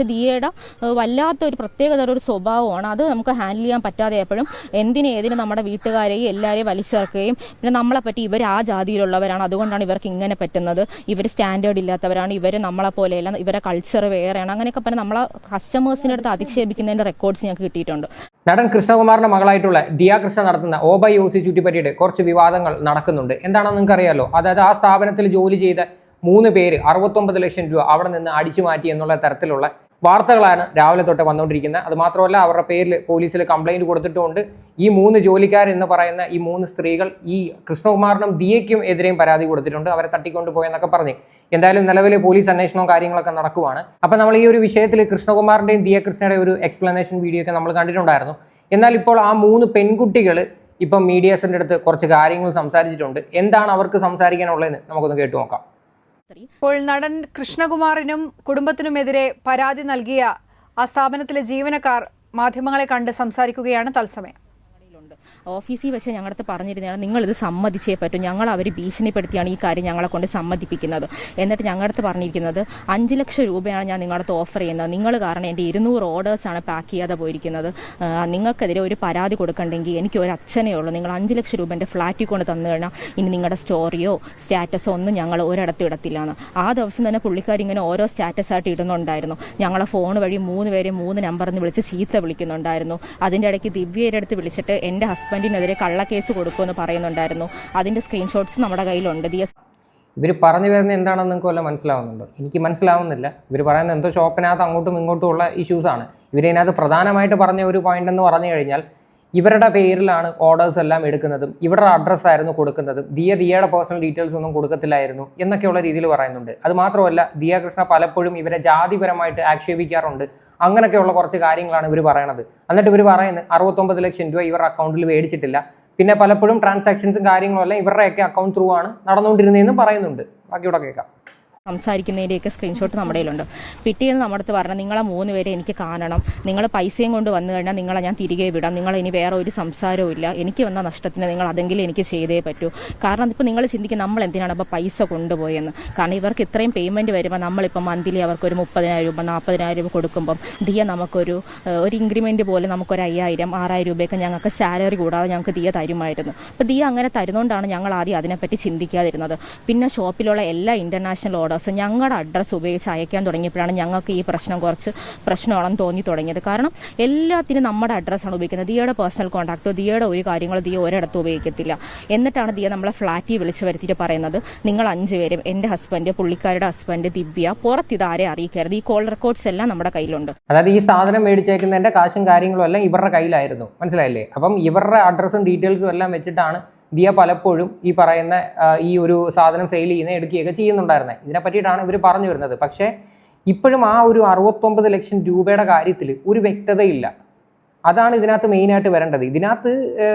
പക്ഷെ ദിയയുടെ വല്ലാത്തൊരു പ്രത്യേകത ഒരു സ്വഭാവമാണ്. അത് നമുക്ക് ഹാൻഡിൽ ചെയ്യാൻ പറ്റാതെ എപ്പോഴും എന്തിനും ഏതിനും നമ്മുടെ വീട്ടുകാരെയും എല്ലാവരെയും വലിച്ചേർക്കുകയും പിന്നെ നമ്മളെ പറ്റി ഇവർ ആ ജാതിയിലുള്ളവരാണ്. അതുകൊണ്ടാണ് ഇവർക്ക് ഇങ്ങനെ പറ്റുന്നത്. ഇവർ സ്റ്റാൻഡേർഡ് ഇല്ലാത്തവരാണ്. ഇവർ നമ്മളെ പോലെയല്ല. ഇവരെ കൾച്ചർ വേറെയാണ്. അങ്ങനെയൊക്കെ പറഞ്ഞ് നമ്മളെ കസ്റ്റമേഴ്സിന്റെ അടുത്ത് അധിക്ഷേപിക്കുന്നതിന്റെ റെക്കോർഡ്സ് ഞങ്ങൾക്ക് കിട്ടിയിട്ടുണ്ട്. നടൻ കൃഷ്ണകുമാറിന്റെ മകളായിട്ടുള്ള ദിയ കൃഷ്ണ നടത്തുന്ന ഓബൈ ഒ സി ചുറ്റിപ്പറ്റിയിട്ട് കുറച്ച് വിവാദങ്ങൾ നടക്കുന്നുണ്ട്. എന്താണെന്ന് നിങ്ങൾക്ക് അറിയാലോ അതായത് ആ സ്ഥാപനത്തിൽ ജോലി ചെയ്ത മൂന്ന് പേര് അറുപത്തൊമ്പത് ലക്ഷം രൂപ അവിടെ നിന്ന് അടിച്ചു മാറ്റി എന്നുള്ള തരത്തിലുള്ള വാർത്തകളാണ് രാവിലെ തൊട്ട് വന്നുകൊണ്ടിരിക്കുന്നത്. അത് മാത്രമല്ല അവരുടെ പേരിൽ പോലീസിൽ കംപ്ലൈന്റ് കൊടുത്തിട്ടുമുണ്ട്. ഈ മൂന്ന് ജോലിക്കാർ എന്ന് പറയുന്ന ഈ മൂന്ന് സ്ത്രീകൾ ഈ കൃഷ്ണകുമാറിനും ദിയയ്ക്കും എതിരെയും പരാതി കൊടുത്തിട്ടുണ്ട്. അവരെ തട്ടിക്കൊണ്ട് പോയെന്നൊക്കെ പറഞ്ഞ്. എന്തായാലും നിലവിൽ പോലീസ് അന്വേഷണവും കാര്യങ്ങളൊക്കെ നടക്കുവാണ്. അപ്പം നമ്മൾ ഈ ഒരു വിഷയത്തിൽ കൃഷ്ണകുമാറിന്റെയും ദിയ കൃഷ്ണയുടെ ഒരു എക്സ്പ്ലനേഷൻ വീഡിയോ ഒക്കെ നമ്മൾ കണ്ടിട്ടുണ്ടായിരുന്നു. എന്നാൽ ഇപ്പോൾ ആ മൂന്ന് പെൺകുട്ടികൾ ഇപ്പം മീഡിയാസിന്റെ അടുത്ത് കുറച്ച് കാര്യങ്ങൾ സംസാരിച്ചിട്ടുണ്ട്. എന്താണ് അവർക്ക് സംസാരിക്കാനുള്ളതെന്ന് നമുക്കൊന്ന് കേട്ടു നോക്കാം. ഇപ്പോൾ നടൻ കൃഷ്ണകുമാറിനും കുടുംബത്തിനുമെതിരെ പരാതി നൽകിയ ആ സ്ഥാപനത്തിലെ ജീവനക്കാർ മാധ്യമങ്ങളെ കണ്ട് സംസാരിക്കുകയാണ് തത്സമയം. ഓഫീസിൽ വെച്ച് ഞങ്ങളുടെ അടുത്ത് പറഞ്ഞിരുന്നതാണ് ഇത് സമ്മതിച്ചേ പറ്റും. ഞങ്ങൾ അവർ ഭീഷണിപ്പെടുത്തിയാണ് ഈ കാര്യം ഞങ്ങളെ കൊണ്ട് സമ്മതിപ്പിക്കുന്നത്. എന്നിട്ട് ഞങ്ങളുടെ അടുത്ത് പറഞ്ഞിരിക്കുന്നത് അഞ്ച് ലക്ഷം രൂപയാണ് ഞാൻ നിങ്ങളുടെ ഓഫർ ചെയ്യുന്നത്. നിങ്ങൾ കാരണം എന്റെ ഇരുന്നൂറ് ഓർഡേഴ്സാണ് പാക്ക് ചെയ്യാതെ പോയിരിക്കുന്നത്. നിങ്ങൾക്കെതിരെ ഒരു പരാതി കൊടുക്കണ്ടെങ്കിൽ എനിക്ക് ഒരു അച്ഛനേ ഉള്ളൂ. നിങ്ങൾ അഞ്ച് ലക്ഷം രൂപ എന്റെ ഫ്ലാറ്റിൽ കൊണ്ട് തന്നു കഴിഞ്ഞാൽ ഇനി നിങ്ങളുടെ സ്റ്റോറിയോ സ്റ്റാറ്റസോ ഒന്നും ഞങ്ങൾ ഒരിടത്ത് ഇടത്തില്ലാണ് ആ ദിവസം തന്നെ പുള്ളിക്കാരിങ്ങനെ ഓരോ സ്റ്റാറ്റസ് ആയിട്ട് ഇടുന്നുണ്ടായിരുന്നു. ഞങ്ങളെ ഫോൺ വഴി മൂന്ന് പേരെ മൂന്ന് നമ്പറിൽ നിന്ന് വിളിച്ച് ചീത്ത വിളിക്കുന്നുണ്ടായിരുന്നു. അതിന്റെ ഇടയ്ക്ക് ദിവ്യയുടെ അടുത്ത് വിളിച്ചിട്ട് എന്റെ ഹസ്ബൻഡിനെതിരെ കള്ളക്കേസ് കൊടുക്കുമെന്ന് പറയുന്നുണ്ടായിരുന്നു. അതിന്റെ സ്ക്രീൻഷോട്ട്സ് നമ്മുടെ കയ്യിലുണ്ട്. ഇവർ പറഞ്ഞു വരുന്നത് എന്താണെന്ന് നിങ്ങൾക്ക് വല്ല മനസ്സിലാവുന്നുണ്ടോ? എനിക്ക് മനസ്സിലാവുന്നില്ല. ഇവർ പറയുന്നത് എന്തോ ഷോപ്പിനകത്ത് അങ്ങോട്ടും ഇങ്ങോട്ടും ഉള്ള ഇഷ്യൂസാണ് ഇവരതിനകത്ത് പ്രധാനമായിട്ട് പറഞ്ഞ ഒരു പോയിന്റ് എന്ന് പറഞ്ഞു കഴിഞ്ഞാൽ ഇവരുടെ പേരിലാണ് ഓർഡേഴ്സ് എല്ലാം എടുക്കുന്നതും ഇവരുടെ അഡ്രസ്സ് ആയിരുന്നു കൊടുക്കുന്നതും. ദിയ ദിയയുടെ പേഴ്സണൽ ഡീറ്റെയിൽസ് ഒന്നും കൊടുക്കത്തില്ലായിരുന്നു എന്നൊക്കെയുള്ള രീതിയിൽ പറയുന്നുണ്ട്. അത് മാത്രമല്ല ദിയ കൃഷ്ണ പലപ്പോഴും ഇവരെ ജാതിപരമായിട്ട് ആക്ഷേപിക്കാറുണ്ട്. അങ്ങനെയൊക്കെയുള്ള കുറച്ച് കാര്യങ്ങളാണ് ഇവർ പറയണത്. എന്നിട്ട് ഇവർ പറയുന്നത് അറുപത്തൊമ്പത് ലക്ഷം രൂപ ഇവരുടെ അക്കൗണ്ടിൽ മേടിച്ചിട്ടില്ല. പിന്നെ പലപ്പോഴും ട്രാൻസാക്ഷൻസും കാര്യങ്ങളും എല്ലാം ഇവരുടെയൊക്കെ അക്കൗണ്ട് ത്രൂ ആണ് നടന്നുകൊണ്ടിരുന്നതെന്നും പറയുന്നുണ്ട്. ബാക്കി ഇവിടെ കേൾക്കാം. സംസാരിക്കുന്നതിന്റെയൊക്കെ സ്ക്രീൻഷോട്ട് നമ്മുടെ കയ്യിലുണ്ട്. പിറ്റേന്ന് നമ്മുടെ അടുത്ത് പറഞ്ഞു നിങ്ങളെ മൂന്ന് പേരെ എനിക്ക് കാണണം. നിങ്ങൾ പൈസയും കൊണ്ട് വന്നു കഴിഞ്ഞാൽ നിങ്ങളെ ഞാൻ തിരികെ വിടാം. നിങ്ങൾ ഇനി വേറെ ഒരു സംസാരവും ഇല്ല. എനിക്ക് വന്ന നഷ്ടത്തിന് നിങ്ങൾ അതെങ്കിലും എനിക്ക് ചെയ്തേ പറ്റൂ. കാരണം ഇപ്പോൾ നിങ്ങൾ ചിന്തിക്കും നമ്മൾ എന്തിനാണ് അപ്പോൾ പൈസ കൊണ്ടുപോയെന്ന്? കാരണം ഇവർക്ക് ഇത്രയും പേയ്മെന്റ് വരുമ്പോൾ നമ്മളിപ്പോൾ മന്ത്ലി അവർക്ക് ഒരു മുപ്പതിനായിരം രൂപ നാൽപ്പതിനായിരം രൂപ കൊടുക്കുമ്പം ദിയ നമുക്കൊരു ഒരു ഇൻക്രിമെന്റ് പോലെ നമുക്കൊരു അയ്യായിരം ആറായിരം രൂപയൊക്കെ ഞങ്ങൾക്ക് സാലറി കൂടാതെ ഞങ്ങൾക്ക് ദിയ തരുമായിരുന്നു. അപ്പോൾ ദിയ അങ്ങനെ തരുന്നതുകൊണ്ടാണ് ഞങ്ങൾ ആദ്യം അതിനെപ്പറ്റി ചിന്തിക്കാതിരുന്നത്. പിന്നെ ഷോപ്പിലുള്ള എല്ലാ ഇന്റർനാഷണൽ ഓർഡേഴ്സും ഞങ്ങളുടെ അഡ്രസ്സ് ഉപയോഗിച്ച് അയക്കാൻ തുടങ്ങിയപ്പോഴാണ് ഞങ്ങൾക്ക് ഈ പ്രശ്നം കുറച്ച് പ്രശ്നമാണെന്ന് തോന്നി തുടങ്ങിയത്. കാരണം എല്ലാത്തിനും നമ്മുടെ അഡ്രസ്സാണ് ഉപയോഗിക്കുന്നത്. ദിയയുടെ പേഴ്സണൽ കോൺടാക്റ്റോ ദിയയുടെ ഒരു കാര്യങ്ങളോ ദിയ ഒരിടത്തും ഉപയോഗിക്കത്തില്ല. എന്നിട്ടാണ് ദിയ നമ്മളെ ഫ്ലാറ്റിൽ വിളിച്ച് വരുത്തിയിട്ട് പറയുന്നത്. നിങ്ങൾ അഞ്ച് പേരും എന്റെ ഹസ്ബൻഡ് പുള്ളിക്കാരുടെ ഹസ്ബൻഡ് ദിവ്യ പുറത്ത് ആരെ അറിയിക്കരുത്. ഈ കോൾ റെക്കോർഡ്സ് എല്ലാം നമ്മുടെ കയ്യിലുണ്ട്. അതായത് ഈ സാധനം മേടിച്ചേക്കുന്നതിന്റെ കാശും കാര്യങ്ങളും എല്ലാം ഇവരുടെ കയ്യിലായിരുന്നു. മനസ്സിലായില്ലേ? അപ്പം ഇവരുടെ അഡ്രസ്സും ഡീറ്റെയിൽസും എല്ലാം വെച്ചിട്ടാണ് ദിയ പലപ്പോഴും ഈ പറയുന്ന ഈ ഒരു സാധനം സെയിൽ ചെയ്യുന്ന എടുക്കുകയൊക്കെ ചെയ്യുന്നുണ്ടായിരുന്നത് ഇതിനെ പറ്റിയിട്ടാണ് ഇവർ പറഞ്ഞു വരുന്നത്. പക്ഷേ ഇപ്പോഴും ആ ഒരു അറുപത്തൊമ്പത് ലക്ഷം രൂപയുടെ കാര്യത്തിൽ ഒരു വ്യക്തതയില്ല. അതാണ് ഇതിനകത്ത് മെയിനായിട്ട് വരേണ്ടത്. ഇതിനകത്ത്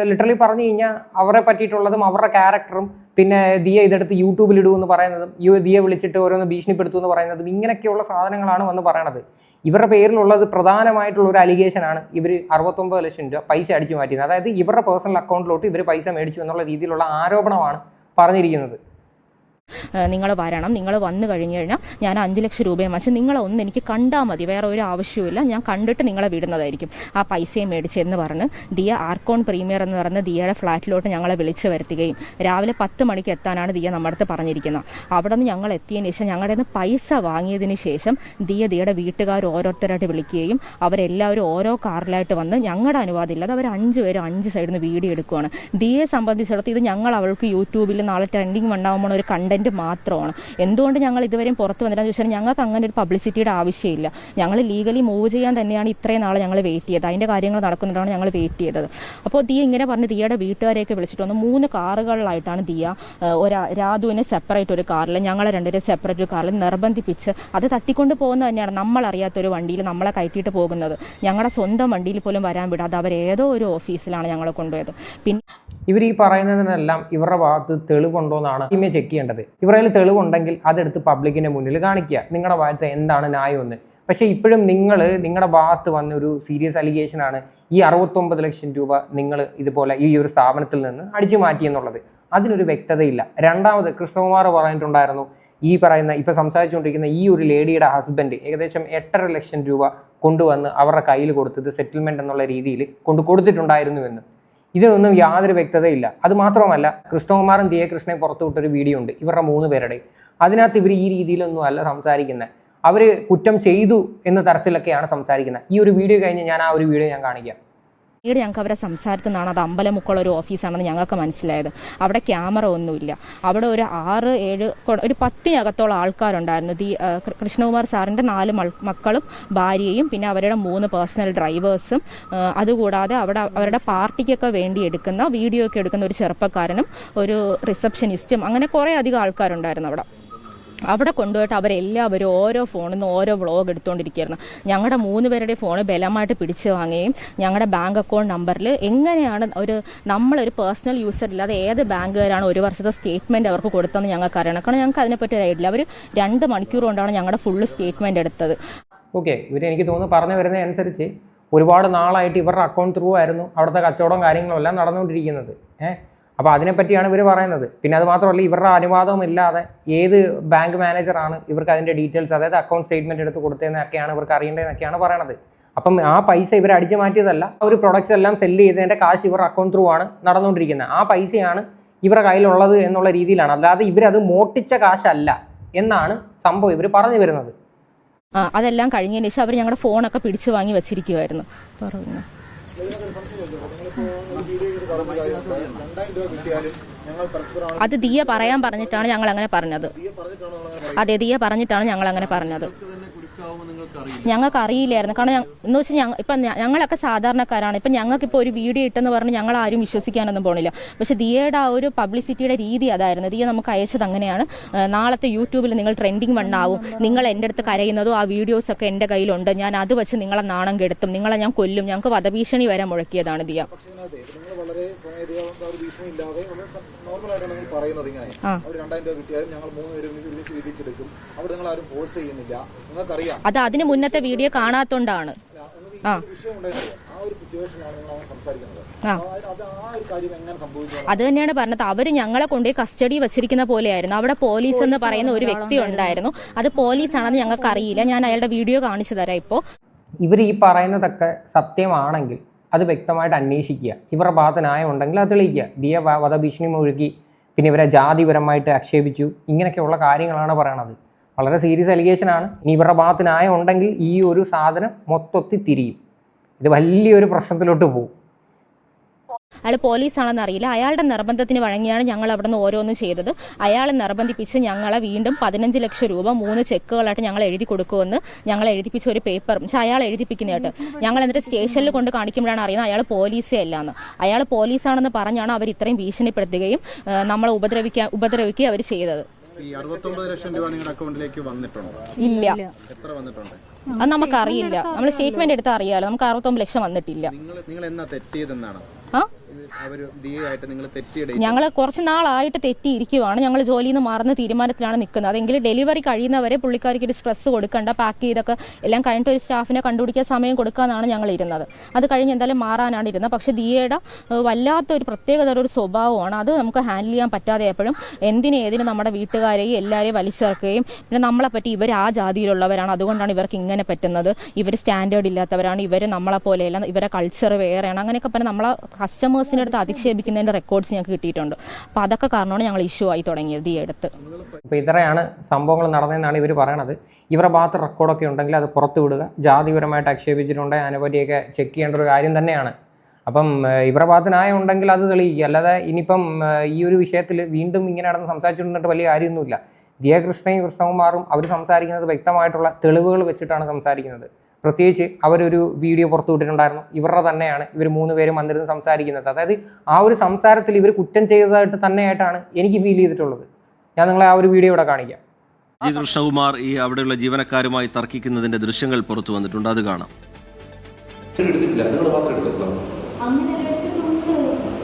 ലിറ്ററലി പറഞ്ഞു കഴിഞ്ഞാൽ അവരെ പറ്റിയിട്ടുള്ളതും അവരുടെ ക്യാരക്ടറും പിന്നെ ദിയ ഇതെടുത്ത് യൂട്യൂബിൽ ഇടുമെന്ന് പറയുന്നതും യു ദിയ വിളിച്ചിട്ട് ഓരോന്ന് ഭീഷണിപ്പെടുത്തു എന്ന് പറയുന്നതും ഇങ്ങനെയൊക്കെയുള്ള സാധനങ്ങളാണ് വന്ന് പറയണത്. ഇവരുടെ പേരിലുള്ളത് പ്രധാനമായിട്ടുള്ള ഒരു അലിഗേഷനാണ് ഇവർ അറുപത്തൊമ്പത് ലക്ഷം രൂപ പൈസ അടിച്ചു മാറ്റിയത്. അതായത് ഇവരുടെ പേഴ്സണൽ അക്കൗണ്ടിലോട്ട് ഇവർ പൈസ മേടിച്ചു എന്നുള്ള രീതിയിലുള്ള ആരോപണമാണ് പറഞ്ഞിരിക്കുന്നത്. നിങ്ങൾ വരണം. നിങ്ങൾ വന്നു കഴിഞ്ഞു കഴിഞ്ഞാൽ ഞാൻ അഞ്ച് ലക്ഷം രൂപയും വെച്ച് നിങ്ങളെ ഒന്ന് എനിക്ക് കണ്ടാൽ മതി. വേറെ ഒരു ആവശ്യവുമില്ല. ഞാൻ കണ്ടിട്ട് നിങ്ങളെ വിടുന്നതായിരിക്കും. ആ പൈസയും മേടിച്ച് എന്ന് പറഞ്ഞ് ദിയ ആർക്കോൺ പ്രീമിയർ എന്ന് പറഞ്ഞ് ദിയയുടെ ഫ്ലാറ്റിലോട്ട് ഞങ്ങളെ വിളിച്ചു വരുത്തുകയും രാവിലെ പത്ത് മണിക്ക് എത്താനാണ് ദിയ നമ്മുടെ അടുത്ത് പറഞ്ഞിരിക്കുന്നത്. അവിടെ നിന്ന് ഞങ്ങൾ എത്തിയതിന് ശേഷം ഞങ്ങളുടെ നിന്ന് പൈസ വാങ്ങിയതിന് ശേഷം ദിയ ദിയയുടെ വീട്ടുകാർ ഓരോരുത്തരായിട്ട് വിളിക്കുകയും അവരെല്ലാവരും ഓരോ കാറിലായിട്ട് വന്ന് ഞങ്ങളുടെ അനുവാദം ഇല്ലാതെ അവർ അഞ്ച് പേരും അഞ്ച് സൈഡിൽ നിന്ന് വീഡിയോ എടുക്കുകയാണ് ദിയയെ സംബന്ധിച്ചിടത്ത് ഇത് ഞങ്ങൾ അവൾക്ക് യൂട്യൂബിൽ നാളെ ട്രെൻഡിങ് ഉണ്ടാകുമ്പോൾ ഒരു കണ്ടന്റ് മാത്രമാണ്. എന്തുകൊണ്ട് ഞങ്ങൾ ഇതുവരെയും പുറത്ത് വന്നിട്ടാന്ന് ചോദിച്ചാൽ ഞങ്ങൾക്ക് അങ്ങനെ ഒരു പബ്ലിസിറ്റിയുടെ ആവശ്യമില്ല. ഞങ്ങൾ ലീഗലി മൂവ് ചെയ്യാൻ തന്നെയാണ് ഇത്രയും നാളെ ഞങ്ങൾ വെയിറ്റ് ചെയ്തത്. അതിന്റെ കാര്യങ്ങൾ നടക്കുന്നുണ്ടാണ് ഞങ്ങൾ വെയിറ്റ് ചെയ്തത്. അപ്പോൾ ദിയ ഇങ്ങനെ പറഞ്ഞ് ദിയയുടെ വീട്ടുകാരെയൊക്കെ വിളിച്ചിട്ട് വന്നു. മൂന്ന് കാറുകളിലായിട്ടാണ് ദിയ ഒരു രാധുവിനെ സെപ്പറേറ്റ് ഒരു കാറിൽ ഞങ്ങളെ രണ്ടുപേരും സെപ്പറേറ്റ് ഒരു കാറിൽ നിർബന്ധിപ്പിച്ച് അത് തട്ടിക്കൊണ്ട് പോകുന്നത് തന്നെയാണ് നമ്മളറിയാത്തൊരു വണ്ടിയിൽ നമ്മളെ കയറ്റിയിട്ട് പോകുന്നത്. ഞങ്ങളുടെ സ്വന്തം വണ്ടിയിൽ പോലും വരാൻ വിടാതെ അവർ ഏതോ ഒരു ഓഫീസിലാണ് ഞങ്ങളെ കൊണ്ടുപോയത്. പിന്നെ ഇവർ ഈ പറയുന്നതിനെല്ലാം ഇവരുടെ ഭാഗത്ത് തെളിവുണ്ടോ എന്നാണ് ഇമേ ചെക്ക് ചെയ്യേണ്ടത്. ഇവരുടെ കയ്യിൽ തെളിവുണ്ടെങ്കിൽ അതെടുത്ത് പബ്ലിക്കിന്റെ മുന്നിൽ കാണിക്കുക. നിങ്ങളുടെ ഭാഗത്ത് എന്താണ് ന്യായം എന്ന്. പക്ഷേ ഇപ്പോഴും നിങ്ങൾ നിങ്ങളുടെ ഭാഗത്ത് വന്ന ഒരു സീരിയസ് അലിഗേഷനാണ് ഈ അറുപത്തൊമ്പത് ലക്ഷം രൂപ നിങ്ങൾ ഇതുപോലെ ഈ ഒരു സ്ഥാപനത്തിൽ നിന്ന് അടിച്ചു മാറ്റി എന്നുള്ളത്. അതിനൊരു വ്യക്തതയില്ല. രണ്ടാമത് കൃഷ്ണകുമാർ പറഞ്ഞിട്ടുണ്ടായിരുന്നു ഈ പറയുന്ന ഇപ്പോൾ സംസാരിച്ചുകൊണ്ടിരിക്കുന്ന ഈ ഒരു ലേഡിയുടെ ഹസ്ബൻഡ് ഏകദേശം എട്ടര ലക്ഷം രൂപ കൊണ്ടുവന്ന് അവരുടെ കയ്യിൽ കൊടുത്തത് സെറ്റിൽമെന്റ് എന്നുള്ള രീതിയിൽ കൊണ്ട് കൊടുത്തിട്ടുണ്ടായിരുന്നു എന്ന്. ഇതിനൊന്നും യാതൊരു വ്യക്തതയില്ല. അത് മാത്രമല്ല കൃഷ്ണകുമാറും ദിയ കൃഷ്ണയും പുറത്തു വിട്ടൊരു വീഡിയോ ഉണ്ട് ഇവരുടെ മൂന്ന് പേരുടെ. അതിനകത്ത് ഇവർ ഈ രീതിയിലൊന്നും അല്ല സംസാരിക്കുന്നത് അവർ കുറ്റം ചെയ്തു എന്ന തരത്തിലൊക്കെയാണ് സംസാരിക്കുന്നത് ഈ ഒരു വീഡിയോ കഴിഞ്ഞ് ഞാൻ ആ ഒരു വീഡിയോ ഞാൻ കാണിക്കാം. പിന്നീട് ഞങ്ങൾക്ക് അവരെ സംസാരത്തിൽ നിന്നാണ് അത് അമ്പലമുക്കുള്ള ഒരു ഓഫീസാണെന്ന് ഞങ്ങൾക്ക് മനസ്സിലായത്. അവിടെ ക്യാമറ ഒന്നുമില്ല. അവിടെ ഒരു ആറ് ഏഴ് ഒരു പത്തിനകത്തോളം ആൾക്കാരുണ്ടായിരുന്നു. ഈ കൃഷ്ണകുമാർ സാറിന്റെ നാല് മക്കളും ഭാര്യയും പിന്നെ അവരുടെ മൂന്ന് പേഴ്സണൽ ഡ്രൈവേഴ്സും അതുകൂടാതെ അവിടെ അവരുടെ പാർട്ടിക്കൊക്കെ വേണ്ടി എടുക്കുന്ന വീഡിയോ ഒക്കെ എടുക്കുന്ന ഒരു ചെറുപ്പക്കാരനും ഒരു റിസപ്ഷനിസ്റ്റും അങ്ങനെ കുറേ അധികം ആൾക്കാരുണ്ടായിരുന്നു അവിടെ. അവിടെ കൊണ്ടുപോയിട്ട് അവരെല്ലാവരും ഓരോ ഫോണിൽ നിന്ന് ഓരോ വ്ളോഗ് എടുത്തുകൊണ്ടിരിക്കുകയായിരുന്നു ഞങ്ങളുടെ മൂന്ന് പേരുടെ ഫോൺ ബലമായിട്ട് പിടിച്ചു വാങ്ങുകയും ഞങ്ങളുടെ ബാങ്ക് അക്കൗണ്ട് നമ്പറിൽ എങ്ങനെയാണ് ഒരു നമ്മളൊരു പേഴ്സണൽ യൂസർ ഇല്ലാതെ ഏത് ബാങ്കുകാരാണ് ഒരു വർഷത്തെ സ്റ്റേറ്റ്മെന്റ് അവർക്ക് കൊടുത്തതെന്ന് ഞങ്ങൾക്ക് അറിയണം. കാരണം ഞങ്ങൾക്ക് അതിനെപ്പറ്റി ഒരു ഐഡിയ അവർ രണ്ട് മണിക്കൂർ കൊണ്ടാണ് ഞങ്ങളുടെ ഫുള്ള് സ്റ്റേറ്റ്മെന്റ് എടുത്തത്. ഓക്കെ ഇവർ എനിക്ക് തോന്നുന്നു പറഞ്ഞു വരുന്നത് അനുസരിച്ച് ഒരുപാട് നാളായിട്ട് ഇവരുടെ അക്കൗണ്ട് ത്രൂ ആയിരുന്നു അവിടുത്തെ കച്ചവടവും കാര്യങ്ങളും എല്ലാം നടന്നുകൊണ്ടിരിക്കുന്നത്. ഏഹ് അപ്പോൾ അതിനെപ്പറ്റിയാണ് ഇവർ പറയുന്നത്. പിന്നെ അത് മാത്രമല്ല ഇവരുടെ അനുവാദവും ഇല്ലാതെ ഏത് ബാങ്ക് മാനേജറാണ് ഇവർക്ക് അതിന്റെ ഡീറ്റെയിൽസ് അതായത് അക്കൗണ്ട് സ്റ്റേറ്റ്മെന്റ് എടുത്ത് കൊടുത്തതെന്നൊക്കെയാണ് ഇവർക്ക് അറിയേണ്ടതെന്നൊക്കെയാണ് പറയണത്. അപ്പം ആ പൈസ ഇവർ അടിച്ചു മാറ്റിയതല്ല ആ ഒരു പ്രൊഡക്ട്സ് എല്ലാം സെല്ല് ചെയ്തതിന്റെ കാശ് ഇവരുടെ അക്കൗണ്ട് ത്രൂ ആണ് നടന്നുകൊണ്ടിരിക്കുന്നത്. ആ പൈസയാണ് ഇവരുടെ കയ്യിലുള്ളത് എന്നുള്ള രീതിയിലാണ്. അല്ലാതെ ഇവരത് മോട്ടിച്ച കാശല്ല എന്നാണ് സംഭവം ഇവർ പറഞ്ഞു വരുന്നത്. അതെല്ലാം കഴിഞ്ഞതിന് ശേഷം അവർ ഞങ്ങളുടെ ഫോണൊക്കെ പിടിച്ചു വാങ്ങി വെച്ചിരിക്കുമായിരുന്നു പറഞ്ഞു. അത് ദിയ പറയാൻ പറഞ്ഞിട്ടാണ് ഞങ്ങൾ അങ്ങനെ പറഞ്ഞത് അതെ ദിയ പറഞ്ഞിട്ടാണ് ഞങ്ങൾ അങ്ങനെ പറഞ്ഞത്. ഞങ്ങൾക്ക് അറിയില്ലായിരുന്നു കാരണം എന്ന് വെച്ചാൽ ഞങ്ങൾ ഇപ്പം ഞങ്ങളൊക്കെ സാധാരണക്കാരാണ്. ഇപ്പം ഞങ്ങൾക്ക് ഇപ്പോൾ ഒരു വീഡിയോ ഇട്ടെന്ന് പറഞ്ഞ് ഞങ്ങൾ ആരും വിശ്വസിക്കാനൊന്നും പോണില്ല. പക്ഷെ ദിയയുടെ ആ ഒരു പബ്ലിസിറ്റിയുടെ രീതി അതായിരുന്നു. ദിയ നമുക്ക് അയച്ചത് അങ്ങനെയാണ്. നാളത്തെ യൂട്യൂബിൽ നിങ്ങൾ ട്രെൻഡിങ് വണ്ണാവും. നിങ്ങൾ എന്റെ അടുത്ത് കരയുന്നതും ആ വീഡിയോസ് ഒക്കെ എന്റെ കയ്യിലുണ്ട്. ഞാൻ അത് വെച്ച് നിങ്ങളെ നാണം കെടുത്തും. നിങ്ങളെ ഞാൻ കൊല്ലും. ഞങ്ങൾക്ക് വധഭീഷണി വരെ മുഴക്കിയതാണ് ദിയ. വളരെ സ്വമേധയാ ഒരു ഭീഷണി ഇല്ലാതെ നോർമലായിട്ടാണ് നിങ്ങൾ പറയുന്നത് ഇങ്ങനെ. ആ. അവർ രണ്ടായിരം രൂപ കിട്ടിയാലും ഞങ്ങൾ മൂന്ന് പേരും ഒരുമിച്ച് രീതിക്ക് എടുക്കും അവിടെ നിങ്ങൾ ആരും ഫോഴ്സ് ചെയ്യുന്നില്ല. നിങ്ങൾക്കറിയാം. അത് അതിന് മുന്നത്തെ വീഡിയോ കാണാത്തോണ്ടാണ്. അത് തന്നെയാണ് പറഞ്ഞത്. അവർ ഞങ്ങളെ കൊണ്ടുപോയി കസ്റ്റഡി വെച്ചിരിക്കുന്ന പോലെയായിരുന്നു. അവിടെ പോലീസ് എന്ന് പറയുന്ന ഒരു വ്യക്തി ഉണ്ടായിരുന്നു. അത് പോലീസാണെന്ന് ഞങ്ങൾക്ക് അറിയില്ല ഞാൻ അയാളുടെ വീഡിയോ കാണിച്ചു തരാം ഇപ്പോൾ ഇവർ ഈ പറയുന്നതൊക്കെ സത്യമാണെങ്കിൽ അത് വ്യക്തമായിട്ട് അന്വേഷിക്കുക. ഇവരുടെ ഭാഗത്ത് ന്യായം ഉണ്ടെങ്കിൽ അത് തെളിയിക്കുക. ദിയ വധഭീഷണി മുഴുകി. പിന്നെ ഇവരെ ജാതിപരമായിട്ട് ആക്ഷേപിച്ചു. ഇങ്ങനെയൊക്കെയുള്ള കാര്യങ്ങളാണ് പറയണത്. വളരെ സീരിയസ് അലിഗേഷൻ ആണ്. ഇനി ഇവരുടെ ഭാഗത്ത് ന്യായം ഉണ്ടെങ്കിൽ ഈ ഒരു സാധനം മൊത്തത്തിൽ തിരിയും. ഇത് വലിയൊരു പ്രശ്നത്തിലോട്ട് പോകും. അയാൾ പോലീസാണെന്ന് അറിയില്ല. അയാളുടെ നിർബന്ധത്തിന് വഴങ്ങിയാണ് ഞങ്ങൾ അവിടെ നിന്ന് ഓരോന്നും ചെയ്തത്. അയാൾ നിർബന്ധിപ്പിച്ച് ഞങ്ങളെ വീണ്ടും പതിനഞ്ച് ലക്ഷം രൂപ മൂന്ന് ചെക്കുകളായിട്ട് ഞങ്ങൾ എഴുതി കൊടുക്കുമെന്ന് ഞങ്ങൾ എഴുതിപ്പിച്ച ഒരു പേപ്പർ പക്ഷെ അയാൾ എഴുതിപ്പിക്കുന്നതായിട്ട് ഞങ്ങൾ എന്നിട്ട് സ്റ്റേഷനിൽ കൊണ്ട് കാണിക്കുമ്പോഴാണ് അറിയുന്നത് അയാൾ പോലീസേ അല്ലാന്ന്. അയാൾ പോലീസാണെന്ന് പറഞ്ഞാണ് അവർ ഇത്രയും ഭീഷണിപ്പെടുത്തുകയും നമ്മളെ ഉപദ്രവിക്കാൻ ഉപദ്രവിക്കുകയും അവർ ചെയ്തത്. ഈ അറുപത്തൊമ്പത് ലക്ഷം രൂപ നിങ്ങളുടെ അക്കൗണ്ടിലേക്ക് വന്നിട്ടുണ്ടോ? ഇല്ല. എത്ര വന്നിട്ടുണ്ട്? അത് നമുക്കറിയില്ല. നമ്മൾ സ്റ്റേറ്റ്മെന്റ് എടുത്താൽ അറിയാലോ. നമുക്ക് അറുപത്തൊമ്പത് ലക്ഷം വന്നിട്ടില്ല. നിങ്ങൾ എന്നാ തെറ്റിയതെന്നാണ്? ഞങ്ങൾ കുറച്ച് നാളായിട്ട് തെറ്റിയിരിക്കുവാണ്. ഞങ്ങൾ ജോലിയിൽ നിന്ന് മാറുന്ന തീരുമാനത്തിലാണ് നിൽക്കുന്നത്. അതെങ്കിലും ഡെലിവറി കഴിയുന്നവരെ പുള്ളിക്കാർക്ക് ഒരു സ്ട്രെസ് കൊടുക്കണ്ട പാക്ക് ചെയ്തൊക്കെ എല്ലാം കഴിഞ്ഞിട്ട് ഒരു സ്റ്റാഫിനെ കണ്ടുപിടിക്കാൻ സമയം കൊടുക്കാനാണ് ഞങ്ങൾ ഇരുന്നത് അത് കഴിഞ്ഞ് എന്തായാലും മാറാനാണ് ഇരുന്നത്. പക്ഷെ ദിയയുടെ വല്ലാത്തൊരു പ്രത്യേകതര ഒരു സ്വഭാവമാണ്. അത് നമുക്ക് ഹാൻഡിൽ ചെയ്യാൻ പറ്റാതെ എപ്പോഴും എന്തിനും ഏതിനും നമ്മുടെ വീട്ടുകാരെയും എല്ലാവരെയും വലിച്ചേർക്കുകയും പിന്നെ നമ്മളെ പറ്റി ഇവർ ആ ജാതിയിലുള്ളവരാണ്. അതുകൊണ്ടാണ് ഇവർക്ക് ഇങ്ങനെ പറ്റുന്നത്. ഇവർ സ്റ്റാൻഡേർഡ് ഇല്ലാത്തവരാണ്. ഇവർ നമ്മളെ പോലെയല്ല ഇവരെ കൾച്ചർ വേറെയാണ്. അങ്ങനെയൊക്കെ പറഞ്ഞ് നമ്മളെ കസ്റ്റമേഴ്സിന്റെ അടുത്ത് അധിക്ഷേപിക്കുന്നതിന്റെ റെക്കോർഡ്സ് ഞങ്ങൾക്ക് കിട്ടിയിട്ടുണ്ട്. അപ്പോൾ അതൊക്കെ കാരണമാണ് ഞങ്ങൾ ഇഷ്യൂ ആയി തുടങ്ങിയത് ഈ അടുത്ത്. അപ്പോൾ ഇത്രയാണ് സംഭവങ്ങൾ നടന്നതെന്നാണ് ഇവർ പറയണത്. ഇവരുടെ ഭാഗത്ത് റെക്കോർഡൊക്കെ ഉണ്ടെങ്കിൽ അത് പുറത്തു വിടുക. ജാതിപരമായിട്ട് ആക്ഷേപിച്ചിട്ടുണ്ടെങ്കിൽ അതിനെപ്പറ്റിയൊക്കെ ചെക്ക് ചെയ്യേണ്ട ഒരു കാര്യം തന്നെയാണ്. അപ്പം ഇവരുടെ ഭാഗത്ത് ന്യായം ഉണ്ടെങ്കിൽ അത് തെളിയിക്കുക. അല്ലാതെ ഇനിയിപ്പം ഈ ഒരു വിഷയത്തിൽ വീണ്ടും ഇങ്ങനെ നടന്ന് സംസാരിച്ചുകൊണ്ടിട്ട് വലിയ കാര്യമൊന്നുമില്ല. ദിയകൃഷ്ണയും കൃഷ്ണകുമാറും അവർ സംസാരിക്കുന്നത് വ്യക്തമായിട്ടുള്ള തെളിവുകൾ വെച്ചിട്ടാണ് സംസാരിക്കുന്നത്. പ്രത്യേകിച്ച് അവരൊരു വീഡിയോ പുറത്തു വിട്ടിട്ടുണ്ടായിരുന്നു. ഇവരുടെ തന്നെയാണ് ഇവർ മൂന്ന് പേരും വന്നിരുന്ന് സംസാരിക്കുന്നത്. അതായത് ആ ഒരു സംസാരത്തിൽ ഇവർ കുറ്റം ചെയ്തതായിട്ട് തന്നെയായിട്ടാണ് എനിക്ക് ഫീൽ ചെയ്തിട്ടുള്ളത്. ഞാൻ നിങ്ങളെ ആ ഒരു വീഡിയോ ഇവിടെ കാണിക്കാം. ജി കൃഷ്ണകുമാർ ഈ അവിടെയുള്ള ജീവനക്കാരുമായി തർക്കിക്കുന്നതിന്റെ ദൃശ്യങ്ങൾ പുറത്തു വന്നിട്ടുണ്ട്. അത് കാണാം.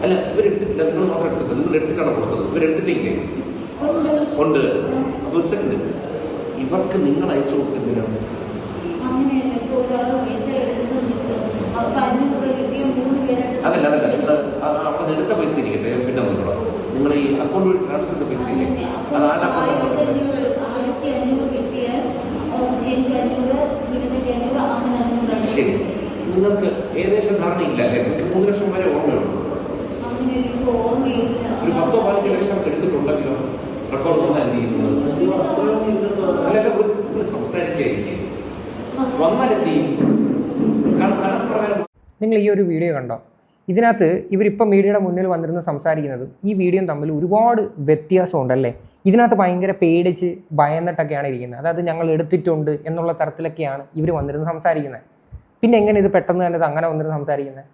അല്ല ഇവരെടുത്തിട്ടില്ല നിങ്ങൾ മാത്രം എടുത്തിട്ടില്ല നിങ്ങൾ എടുത്തിട്ടാണ് കൊടുത്തത്. ഇവരെടുത്തിട്ടില്ലേ ഉണ്ട്. അപ്പൊ ഒരു സെക്കൻഡ് ഇവർക്ക് നിങ്ങൾ അയച്ചു കൊടുക്കുന്നതിനാണ് അതല്ല അതല്ല. നിങ്ങൾ അവിടെ നിന്ന് എടുത്ത പൈസ ഇരിക്കട്ടെ. പിന്നെ നിങ്ങളോ നിങ്ങൾ ഈ അക്കൗണ്ട് വഴി ട്രാൻസ്ഫർ ചെയ്ത പൈസ ഇല്ലേ? അത്. ആരുടെ ശരി. നിങ്ങൾക്ക് ഏകദേശം ധാരണ ഇല്ല അല്ലേ മൂന്ന് ലക്ഷം വരെ ഓർമ്മയുള്ളൂ. നിങ്ങൾ ഈ ഒരു വീഡിയോ കണ്ടോ? ഇതിനകത്ത് ഇവരിപ്പം മീഡിയയുടെ മുന്നിൽ വന്നിരുന്ന് സംസാരിക്കുന്നത് ഈ വീഡിയോ തമ്മിൽ ഒരുപാട് വ്യത്യാസമുണ്ടല്ലേ? ഇതിനകത്ത് ഭയങ്കര പേടിച്ച് ഭയന്നിട്ടൊക്കെയാണ് ഇരിക്കുന്നത്. അതായത് ഞങ്ങൾ എടുത്തിട്ടുണ്ട് എന്നുള്ള തരത്തിലൊക്കെയാണ് ഇവർ വന്നിരുന്ന് സംസാരിക്കുന്നത്. പിന്നെ എങ്ങനെ ഇത് പെട്ടെന്ന് തന്നെ അങ്ങനെ വന്നിരുന്ന് സംസാരിക്കുന്നത്?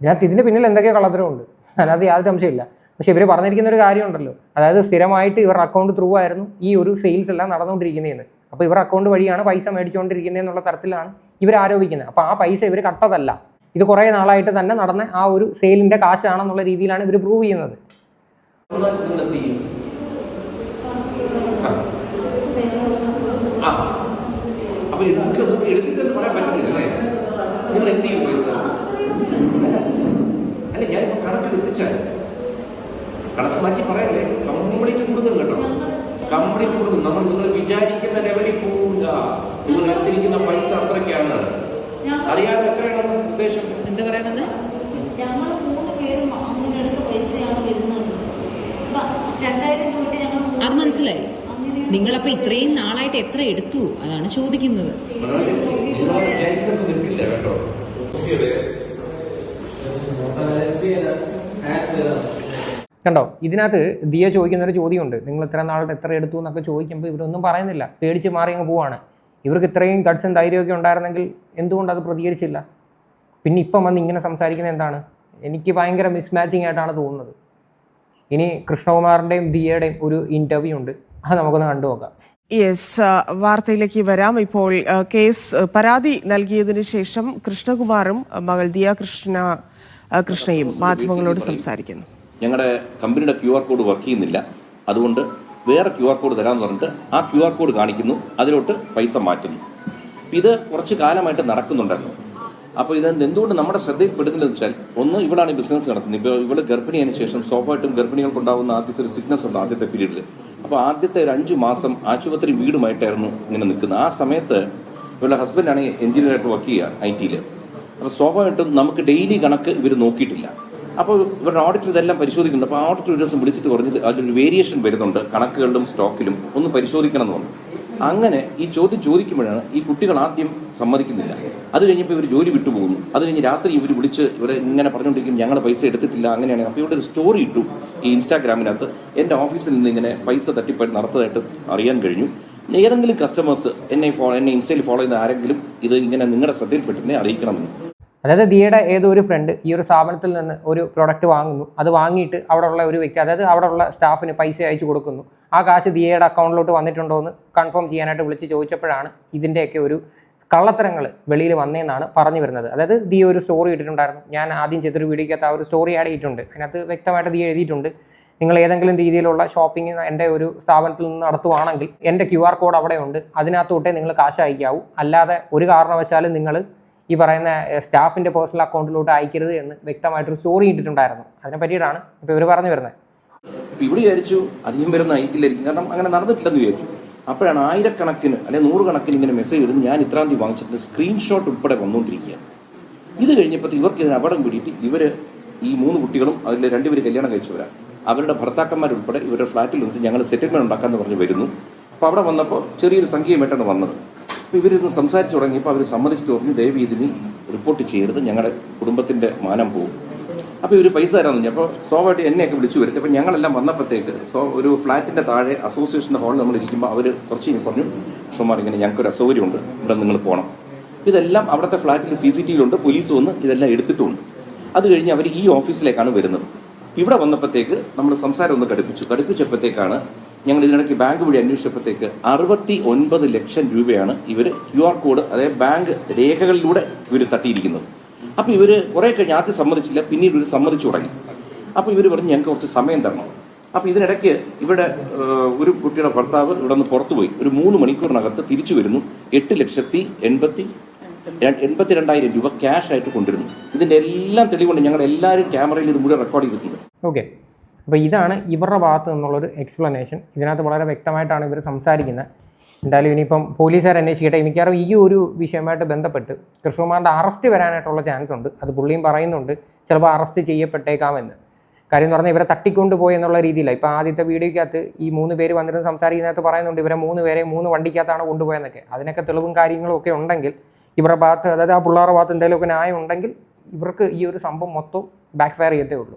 ഇതിനകത്ത് ഇതിന് പിന്നിൽ എന്തൊക്കെയോ കളത്തരമുണ്ട് അതിനകത്ത് യാതൊരു സംശയമില്ല പക്ഷെ ഇവർ പറഞ്ഞിരിക്കുന്ന ഒരു കാര്യമുണ്ടല്ലോ. അതായത് സ്ഥിരമായിട്ട് ഇവരുടെ അക്കൗണ്ട് ത്രൂ ആയിരുന്നു ഈ ഒരു സെയിൽസ് എല്ലാം നടന്നുകൊണ്ടിരിക്കുന്നതെന്ന്. അപ്പോൾ ഇവർ അക്കൗണ്ട് വഴിയാണ് പൈസ മേടിച്ചുകൊണ്ടിരിക്കുന്നത് എന്നുള്ള തരത്തിലാണ് ഇവർ ആരോപിക്കുന്നത്. അപ്പോൾ ആ പൈസ ഇവർ കട്ടതല്ല. ഇത് കുറേ നാളായിട്ട് തന്നെ നടന്ന ആ ഒരു സെയിലിന്റെ കാശാണെന്നുള്ള രീതിയിലാണ് ഇവർ പ്രൂവ് ചെയ്യുന്നത്. അപ്പോൾ എടുത്തിട്ടെന്ന് പറയാൻ പൈസ എത്തിച്ചാൽ കണക്ക് പറയല്ലേ? കംപ്ലീറ്റ് കൊടുക്കും കേട്ടോ. കംപ്ലീറ്റ് കൊടുക്കും. നമ്മൾ നിങ്ങൾ വിചാരിക്കുന്ന നിങ്ങൾ എടുത്തിരിക്കുന്ന പൈസ അത്രയ്ക്കാണ്. അറിയാതെ എത്രയാണ് ഉദ്ദേശം? എന്താ പറയാ വന്നേ? ഞങ്ങൾ മൂന്ന് പേരും അങ്ങനെ എടുത്ത പൈസയാണ് വരുന്നത്. അപ്പൊ രണ്ടായിരം രൂപ ഞങ്ങൾ മൂന്ന് അത് മനസ്സിലായി. നിങ്ങളപ്പോ ഇത്രയും നാളായിട്ട് എത്ര എടുത്തു? അതാണ് ചോദിക്കുന്നത് നിങ്ങൾ വിചാരിക്കുന്നത് നിൽക്കില്ല കേട്ടോ കണ്ടോ? ഇതിനകത്ത് ദിയ ചോദിക്കുന്ന ഒരു ചോദ്യമുണ്ട്. നിങ്ങൾ ഇത്ര നാളത്തെ എത്ര എടുത്തു എന്നൊക്കെ ചോദിക്കുമ്പോൾ ഇവരൊന്നും പറയുന്നില്ല. പേടിച്ച് മാറി അങ്ങ് പോവാണ്. ഇവർക്ക് ഇത്രയും ഗഡ്സും ധൈര്യമൊക്കെ ഉണ്ടായിരുന്നെങ്കിൽ എന്തുകൊണ്ട് അത് പ്രതികരിച്ചില്ല? പിന്നെ ഇപ്പം വന്ന് ഇങ്ങനെ സംസാരിക്കുന്നത് എന്താണ്? എനിക്ക് ഭയങ്കര മിസ്മാച്ചിങ് ആയിട്ടാണ് തോന്നുന്നത്. ഇനി കൃഷ്ണകുമാറിന്റെയും ദിയയുടെയും ഒരു ഇന്റർവ്യൂ ഉണ്ട്. അത് നമുക്കൊന്ന് കണ്ടു നോക്കാം. യെസ് വാർത്തയിലേക്ക് വരാം. ഇപ്പോൾ കേസ് പരാതി നൽകിയതിനു ശേഷം കൃഷ്ണകുമാറും മകൾ ദിയ കൃഷ്ണ കൃഷ്ണയും മാധ്യമങ്ങളോട് സംസാരിക്കുന്നു. ഞങ്ങളുടെ കമ്പനിയുടെ ക്യു ആർ കോഡ് വർക്ക് ചെയ്യുന്നില്ല. അതുകൊണ്ട് വേറെ ക്യു ആർ കോഡ് തരാമെന്ന് പറഞ്ഞിട്ട് ആ ക്യു ആർ കോഡ് കാണിക്കുന്നു. അതിലോട്ട് പൈസ മാറ്റുന്നു. ഇത് കുറച്ച് കാലമായിട്ട് നടക്കുന്നുണ്ടായിരുന്നു അപ്പോൾ ഇത് എന്തുകൊണ്ട് നമ്മുടെ ശ്രദ്ധയിൽപ്പെടുന്നില്ലെന്ന് വെച്ചാൽ ഒന്ന് ഇവിടാണ് ഈ ബിസിനസ് നടത്തുന്നത്. ഇപ്പോൾ ഇവിടെ ഗർഭിണിയതിനു ശേഷം സ്വാഭാവികമായിട്ടും ഗർഭിണികൾക്കുണ്ടാകുന്ന ആദ്യത്തെ ഒരു സിക്നസ് ഉണ്ട് ആദ്യത്തെ പീരീഡിൽ അപ്പോൾ ആദ്യത്തെ ഒരു അഞ്ച് മാസം ആശുപത്രി വീടുമായിട്ടായിരുന്നു ഇങ്ങനെ നിൽക്കുന്നത്. ആ സമയത്ത് ഇവരുടെ ഹസ്ബൻഡാണ് എഞ്ചിനീയറായിട്ട് വർക്ക് ചെയ്യുക ഐ ടിയിൽ അപ്പോൾ സ്വാഭാവികമായിട്ടും നമുക്ക് ഡെയിലി കണക്ക് ഇവർ നോക്കിയിട്ടില്ല. അപ്പോൾ ഇവരുടെ ഓഡിറ്റർ ഇതെല്ലാം പരിശോധിക്കുന്നുണ്ട്. അപ്പോൾ ഓഡിറ്റർ ഒരു ദിവസം വിളിച്ചിട്ട് പറഞ്ഞത് അതിലൊരു വേരിയേഷൻ വരുന്നുണ്ട്. കണക്കുകളിലും സ്റ്റോക്കിലും ഒന്ന് പരിശോധിക്കണം എന്ന് അങ്ങനെ ഈ ചോദ്യം ചോദിക്കുമ്പോഴാണ് ഈ കുട്ടികൾ ആദ്യം സമ്മതിക്കുന്നില്ല. അത് കഴിഞ്ഞപ്പോൾ ഇവർ ജോലി വിട്ടുപോകുന്നു. അത് കഴിഞ്ഞ് രാത്രി ഇവർ വിളിച്ച് ഇവരെ ഇങ്ങനെ പറഞ്ഞുകൊണ്ടിരിക്കും ഞങ്ങൾ പൈസ എടുത്തിട്ടില്ല. അങ്ങനെയാണ്. അപ്പോൾ ഇവിടെ ഒരു സ്റ്റോറി ഇട്ടു ഈ ഇൻസ്റ്റാഗ്രാമിനകത്ത് എന്റെ ഓഫീസിൽ നിന്ന് ഇങ്ങനെ പൈസ തട്ടിപ്പ് നടത്തതായിട്ട് അറിയാൻ കഴിഞ്ഞു. ഏതെങ്കിലും കസ്റ്റമേഴ്സ് എന്നെ ഫോ എന്നെ ഇൻസ്റ്റയിൽ ഫോളോ ചെയ്യുന്ന ആരെങ്കിലും ഇത് ഇങ്ങനെ നിങ്ങളുടെ ശ്രദ്ധയിൽപ്പെട്ടിനെ അറിയിക്കണമെന്ന്. അതായത് ദിയയുടെ ഏതോ ഒരു ഫ്രണ്ട് ഈ ഒരു സ്ഥാപനത്തിൽ നിന്ന് ഒരു പ്രോഡക്റ്റ് വാങ്ങുന്നു അത് വാങ്ങിയിട്ട് അവിടെ ഉള്ള ഒരു വ്യക്തി അതായത് അവിടെ ഉള്ള സ്റ്റാഫിന് പൈസ അയച്ചു കൊടുക്കുന്നു. ആ കാശ് ദിയയുടെ അക്കൗണ്ടിലോട്ട് വന്നിട്ടുണ്ടോ എന്ന് കൺഫേം ചെയ്യാനായിട്ട് വിളിച്ച് ചോദിച്ചപ്പോഴാണ് ഇതിന്റെയൊക്കെ ഒരു കള്ളത്തരങ്ങൾ വെളിയിൽ വന്നതെന്നാണ് പറഞ്ഞു വരുന്നത്. അതായത് ദിയ ഒരു സ്റ്റോറി ഇട്ടിട്ടുണ്ടായിരുന്നു. ഞാൻ ആദ്യം ചെയ്തൊരു വീഡിയോക്കകത്ത് ആ ഒരു സ്റ്റോറി ആഡ് ചെയ്തിട്ടുണ്ട്. അതിനകത്ത് വ്യക്തമായിട്ട് ദിയ എഴുതിയിട്ടുണ്ട്. നിങ്ങൾ ഏതെങ്കിലും രീതിയിലുള്ള ഷോപ്പിംഗ് എന്റെ ഒരു സ്ഥാപനത്തിൽ നിന്ന് നടത്തുവാണെങ്കിൽ എന്റെ ക്യു ആർ കോഡ് അവിടെയുണ്ട്. അതിനകത്തോട്ടേ നിങ്ങൾ കാശ് അയക്കാവൂ. അല്ലാതെ ഒരു കാരണവശാലും നിങ്ങൾ ഈ പറയുന്ന സ്റ്റാഫിന്റെ പേഴ്സണൽ അക്കൗണ്ടിലോട്ട് അയക്കരുത് എന്ന് വ്യക്തമായിട്ടൊരു സ്റ്റോറി ഇട്ടിട്ടുണ്ടായിരുന്നു. അതിനെ പറ്റിയിട്ടാണ് ഇപ്പോൾ ഇവർ പറഞ്ഞു വരുന്നത്. ഇവിടെ വിചാരിച്ചു അധികം പേരൊന്നും അയക്കില്ലായിരിക്കും. കാരണം അങ്ങനെ നടന്നിട്ടില്ലെന്ന് വിചാരിച്ചു അപ്പോഴാണ് ആയിരക്കണക്കിന് അല്ലെങ്കിൽ നൂറുകണക്കിന് ഇങ്ങനെ മെസ്സേജ് ഇടുന്നു ഞാൻ ഇത്രാം തീയതി വാങ്ങിച്ചിട്ട് സ്ക്രീൻഷോട്ട് ഉൾപ്പെടെ വന്നുകൊണ്ടിരിക്കുക ഇത് കഴിഞ്ഞപ്പോൾ ഇവർക്ക് ഇതിന് അപകടം പിടിയിട്ട് ഇവർ ഈ മൂന്ന് കുട്ടികളും അതിൽ രണ്ടുപേര് കല്യാണം കഴിച്ചവരാ. അവരുടെ ഭർത്താക്കന്മാരുൾപ്പെടെ ഇവരുടെ ഫ്ലാറ്റിൽ വന്നിട്ട് ഞങ്ങൾ സെറ്റിൽമെന്റ് ഉണ്ടാക്കാന്ന് പറഞ്ഞ് വരുന്നു. അപ്പോൾ അവിടെ വന്നപ്പോൾ ചെറിയൊരു സംഖ്യയുമായിട്ടാണ് വന്നത്. അപ്പോൾ ഇവരിന്ന് സംസാരിച്ചു തുടങ്ങിയപ്പോൾ അവർ സമ്മതിച്ചു പറഞ്ഞു ദയവ് ഇതിന് റിപ്പോർട്ട് ചെയ്യരുത് ഞങ്ങളുടെ കുടുംബത്തിന്റെ മാനം പോകും. അപ്പോൾ ഇവർ പൈസ തരാമെന്ന് പറഞ്ഞു അപ്പോൾ സ്വാഭാവികമായിട്ട് എന്നെയൊക്കെ വിളിച്ചു വരുത്തി. അപ്പോൾ ഞങ്ങളെല്ലാം വന്നപ്പോഴത്തേക്ക് സോ ഒരു ഫ്ലാറ്റിന്റെ താഴെ അസോസിയേഷന്റെ ഹാളിൽ നമ്മൾ ഇരിക്കുമ്പോൾ അവർ കുറച്ച് പറഞ്ഞു ഷുമാർ ഇങ്ങനെ ഞങ്ങൾക്കൊരു അസൗകര്യമുണ്ട് ഇവിടെ നിങ്ങൾ പോകണം ഇതെല്ലാം അവിടുത്തെ ഫ്ലാറ്റിൽ സി സി ടി വിയിലുണ്ട് പോലീസ് വന്ന് ഇതെല്ലാം എടുത്തിട്ടുണ്ട്. അത് കഴിഞ്ഞ് അവർ ഈ ഓഫീസിലേക്കാണ് വരുന്നത്. ഇവിടെ വന്നപ്പോഴത്തേക്ക് നമ്മൾ സംസാരം ഒന്ന് കടുപ്പിച്ചു കടുപ്പിച്ചപ്പോഴത്തേക്കാണ് ഞങ്ങൾ ഇതിനിടയ്ക്ക് ബാങ്ക് വഴി അന്വേഷിച്ചപ്പോഴത്തേക്ക് അറുപത്തി ഒൻപത് ലക്ഷം രൂപയാണ് ഇവർ ക്യു ആർ കോഡ് അതായത് ബാങ്ക് രേഖകളിലൂടെ ഇവർ തട്ടിയിരിക്കുന്നത്. അപ്പോൾ ഇവർ കുറെ കഴിഞ്ഞ് ആദ്യം സമ്മതിച്ചില്ല പിന്നീട് ഇവർ സമ്മതിച്ചു തുടങ്ങി. അപ്പോൾ ഇവർ പറഞ്ഞു ഞങ്ങൾക്ക് കുറച്ച് സമയം തരണം. അപ്പോൾ ഇതിനിടയ്ക്ക് ഇവിടെ ഒരു കുട്ടിയുടെ ഭർത്താവ് ഇവിടെ നിന്ന് പുറത്തുപോയി ഒരു മൂന്ന് മണിക്കൂറിനകത്ത് തിരിച്ചു വരുന്നു. എട്ട് ലക്ഷത്തി എൺപത്തി ര- എൺപത്തിരണ്ടായിരം രൂപ ക്യാഷ് ആയിട്ട് കൊണ്ടിരുന്നു ഇതിന്റെ എല്ലാം തെളിവുണ്ട്. ഞങ്ങൾ എല്ലാവരും ക്യാമറയിൽ ഇത് മുഴുവൻ റെക്കോർഡ് ചെയ്തിട്ടുണ്ട്. ഓക്കെ അപ്പോൾ ഇതാണ് ഇവരുടെ ഭാഗത്ത് നിന്നുള്ളൊരു എക്സ്പ്ലനേഷൻ ഇതിനകത്ത് വളരെ വ്യക്തമായിട്ടാണ് ഇവർ സംസാരിക്കുന്നത്. എന്തായാലും ഇനിയിപ്പം പോലീസുകാർ അന്വേഷിക്കട്ടെ. മിക്കവാറും ഈ ഒരു വിഷയമായിട്ട് ബന്ധപ്പെട്ട് കൃഷ്ണകുമാറിന്റെ അറസ്റ്റ് വരാനായിട്ടുള്ള ചാൻസ് ഉണ്ട്. അത് പുള്ളിയും പറയുന്നുണ്ട്. ചിലപ്പോൾ അറസ്റ്റ് ചെയ്യപ്പെട്ടേക്കാമെന്ന്. കാര്യം എന്ന് പറഞ്ഞാൽ ഇവരെ തട്ടിക്കൊണ്ടുപോയി എന്നുള്ള രീതിയിലാണ് ഇപ്പോൾ ആദ്യത്തെ വീഡിയോയ്ക്കകത്ത് ഈ മൂന്ന് പേര് വന്നിരുന്ന് സംസാരിക്കുന്നതിനകത്ത് പറയുന്നുണ്ട് ഇവരെ മൂന്ന് പേരെ മൂന്ന് വണ്ടിക്കകത്താണ് കൊണ്ടുപോയെന്നൊക്കെ. അതിനൊക്കെ തെളിവും കാര്യങ്ങളും ഒക്കെ ഉണ്ടെങ്കിൽ ഇവരുടെ ഭാഗത്ത് അതായത് ആ പിള്ളേരുടെ ഭാഗത്ത് എന്തെങ്കിലുമൊക്കെ ന്യായം ഉണ്ടെങ്കിൽ ഇവർക്ക് ഈ ഒരു സംഭവം മൊത്തം ബാക്ക് ഫയർ ചെയ്യത്തേ ഉള്ളൂ.